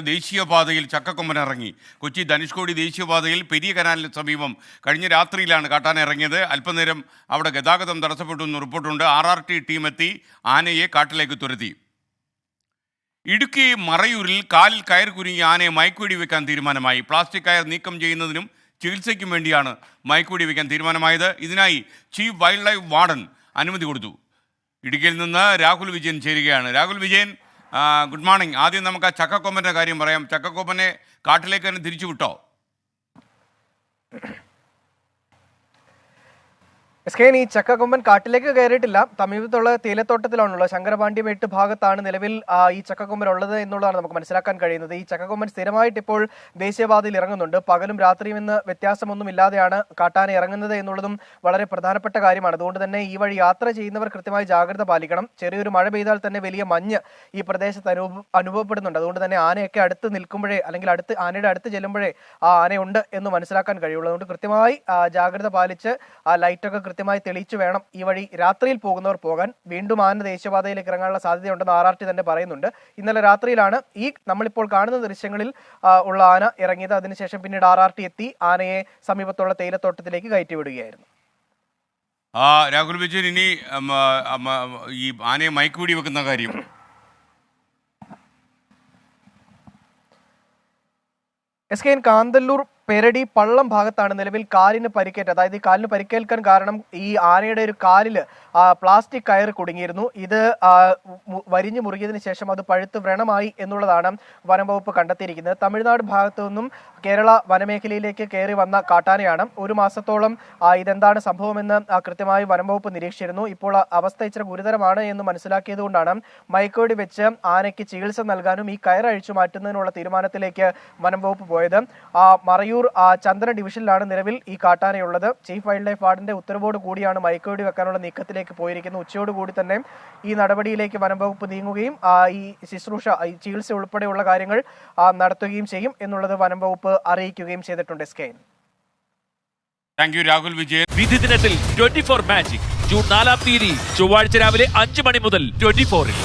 ദേശീയപാതയിൽ ചക്കക്കൊമ്പൻ ഇറങ്ങി കൊച്ചി ധനുഷ്കോടി ദേശീയപാതയിൽ പെരിയ കനാലിന് സമീപം കഴിഞ്ഞ രാത്രിയിലാണ് കാട്ടാന ഇറങ്ങിയത് അല്പനേരം അവിടെ ഗതാഗതം തടസ്സപ്പെട്ടു എന്ന് റിപ്പോർട്ടുണ്ട്. ആർ ആർ ടി ടീം എത്തി ആനയെ കാട്ടിലേക്ക് തുരത്തി. ഇടുക്കി മറയൂരിൽ കാലിൽ കയർ കുരുങ്ങി ആനയെ മയക്കുവെടി വെക്കാൻ തീരുമാനമായി. പ്ലാസ്റ്റിക് കയർ നീക്കം ചെയ്യുന്നതിനും ചികിത്സയ്ക്കും വേണ്ടിയാണ് മയക്കുവെടി വെക്കാൻ തീരുമാനമായത്. ഇതിനായി ചീഫ് വൈൽഡ് ലൈഫ് വാർഡൻ അനുമതി കൊടുത്തു. ഇടുക്കിയിൽ നിന്ന് രാഹുൽ വിജയൻ ചേരുകയാണ്. രാഹുൽ വിജയൻ ഗുഡ് മോർണിംഗ് ആദ്യം നമുക്ക് ആ ചക്കക്കൊമ്പന്റെ കാര്യം പറയാം. ചക്കക്കൊമ്പനെ കാട്ടിലേക്ക് തന്നെ തിരിച്ചു വിട്ടോ? എസ് കെ ഈ ചക്കക്കൊമ്പൻ കാട്ടിലേക്ക് കയറിയിട്ടില്ല. സമീപത്തുള്ള തേയിലത്തോട്ടത്തിലാണുള്ളത്. ശങ്കരപാണ്ഡ്യമേട്ട് ഭാഗത്താണ് നിലവിൽ ഈ ചക്കക്കൊമ്പൻ ഉള്ളത് എന്നുള്ളതാണ് നമുക്ക് മനസ്സിലാക്കാൻ കഴിയുന്നത്. ഈ ചക്കക്കൊമ്പൻ സ്ഥിരമായിട്ട് ഇപ്പോൾ ദേശീയപാതയിൽ ഇറങ്ങുന്നുണ്ട്. പകലും രാത്രിയും ഇന്ന് വ്യത്യാസമൊന്നും ഇല്ലാതെയാണ് കാട്ടാന ഇറങ്ങുന്നത് എന്നുള്ളതും വളരെ പ്രധാനപ്പെട്ട കാര്യമാണ്. അതുകൊണ്ട് തന്നെ ഈ വഴി യാത്ര ചെയ്യുന്നവർ കൃത്യമായി ജാഗ്രത പാലിക്കണം. ചെറിയൊരു മഴ പെയ്താൽ തന്നെ വലിയ മഞ്ഞ് ഈ പ്രദേശത്ത് അനുഭവ അനുഭവപ്പെടുന്നുണ്ട്. അതുകൊണ്ട് തന്നെ ആനയൊക്കെ അടുത്ത് നിൽക്കുമ്പോഴേ അല്ലെങ്കിൽ അടുത്ത് ആനയുടെ അടുത്ത് ചെല്ലുമ്പോഴേ ആ ആനയുണ്ട് എന്ന് മനസ്സിലാക്കാൻ കഴിയുള്ളൂ അതുകൊണ്ട് കൃത്യമായി ജാഗ്രത പാലിച്ച് ആ ലൈറ്റൊക്കെ കൃത്യമായി തെളിയിച്ചു വേണം ഈ വഴി രാത്രിയിൽ പോകുന്നവർ പോകാൻ. വീണ്ടും ആന ദേശീയപാതയിലേക്ക് ഇറങ്ങാനുള്ള സാധ്യതയുണ്ടെന്ന് ആർ ആർ ടി തന്നെ പറയുന്നുണ്ട്. ഇന്നലെ രാത്രിയിലാണ് ഈ നമ്മളിപ്പോൾ കാണുന്ന ദൃശ്യങ്ങളിൽ ഉള്ള ആന ഇറങ്ങിയത്. അതിനുശേഷം പിന്നീട് ആർ ആർ ടി എത്തി ആനയെ സമീപത്തുള്ള തേയിലത്തോട്ടത്തിലേക്ക് കയറ്റി വിടുകയായിരുന്നു ആ രാഹുൽ വിജയൻ ഇനി ഈ ആനയെ മയക്കുപിടി വെക്കുന്ന കാര്യം. S K N Kanthalloor Peradi Pallam ഭാഗത്താണ് നിലവിൽ കാലിന് പരിക്കേറ്റ് അതായത് ഈ കാലിന് പരിക്കേൽക്കാൻ കാരണം ഈ ആനയുടെ ഒരു കാലിൽ പ്ലാസ്റ്റിക് കയർ കുടുങ്ങിയിരുന്നു. ഇത് വരിഞ്ഞു മുറുകിയതിനു ശേഷം അത് പഴുത്ത് വ്രണമായി എന്നുള്ളതാണ് വനം വകുപ്പ് കണ്ടെത്തിയിരിക്കുന്നത്. തമിഴ്നാട് ഭാഗത്തു നിന്നും കേരള വനമേഖലയിലേക്ക് കയറി വന്ന കാട്ടാനയാണ് ഒരു മാസത്തോളം ഇതെന്താണ് സംഭവമെന്ന് കൃത്യമായി വനം വകുപ്പ് നിരീക്ഷിച്ചിരുന്നു. ഇപ്പോൾ അവസ്ഥ ഇച്ചിരി ഗുരുതരമാണ് എന്ന് മനസ്സിലാക്കിയതുകൊണ്ടാണ് മൈക്കോടി വെച്ച് ആനയ്ക്ക് ചികിത്സ നൽകാനും ഈ കയർ അഴിച്ചു മാറ്റുന്നതിനുള്ള തീരുമാനത്തിലേക്ക് വനം വകുപ്പ് പോയത്. മറയൂർ ആ, ചന്ദന ഡിവിഷനിലാണ് നിലവിൽ ഈ കാട്ടാനയുള്ളത്. ചീഫ് വൈൽഡ് ലൈഫ് വാർഡിന്റെ ഉത്തരവോട് കൂടിയാണ് മയക്കുവെടി വെക്കാനുള്ള നീക്കത്തിലേക്ക് പോയിരിക്കുന്നത്. ഉച്ചയോടുകൂടി തന്നെ ഈ നടപടിയിലേക്ക് വനം വകുപ്പ് നീങ്ങുകയും ഈ ശുശ്രൂഷ ഈ ചികിത്സ ഉൾപ്പെടെയുള്ള കാര്യങ്ങൾ നടത്തുകയും ചെയ്യും എന്നുള്ളത് വനം വകുപ്പ് അറിയിക്കുകയും ചെയ്തിട്ടുണ്ട്. S K thank you Rahul Vijayan. വിധി ദിനത്തിൽ ട്വന്റി ഫോർ മാജിക് ജൂൺ നാലാം തീയതി ചൊവ്വാഴ്ച രാവിലെ അഞ്ച് മണി മുതൽ ട്വന്റി ഫോറിൽ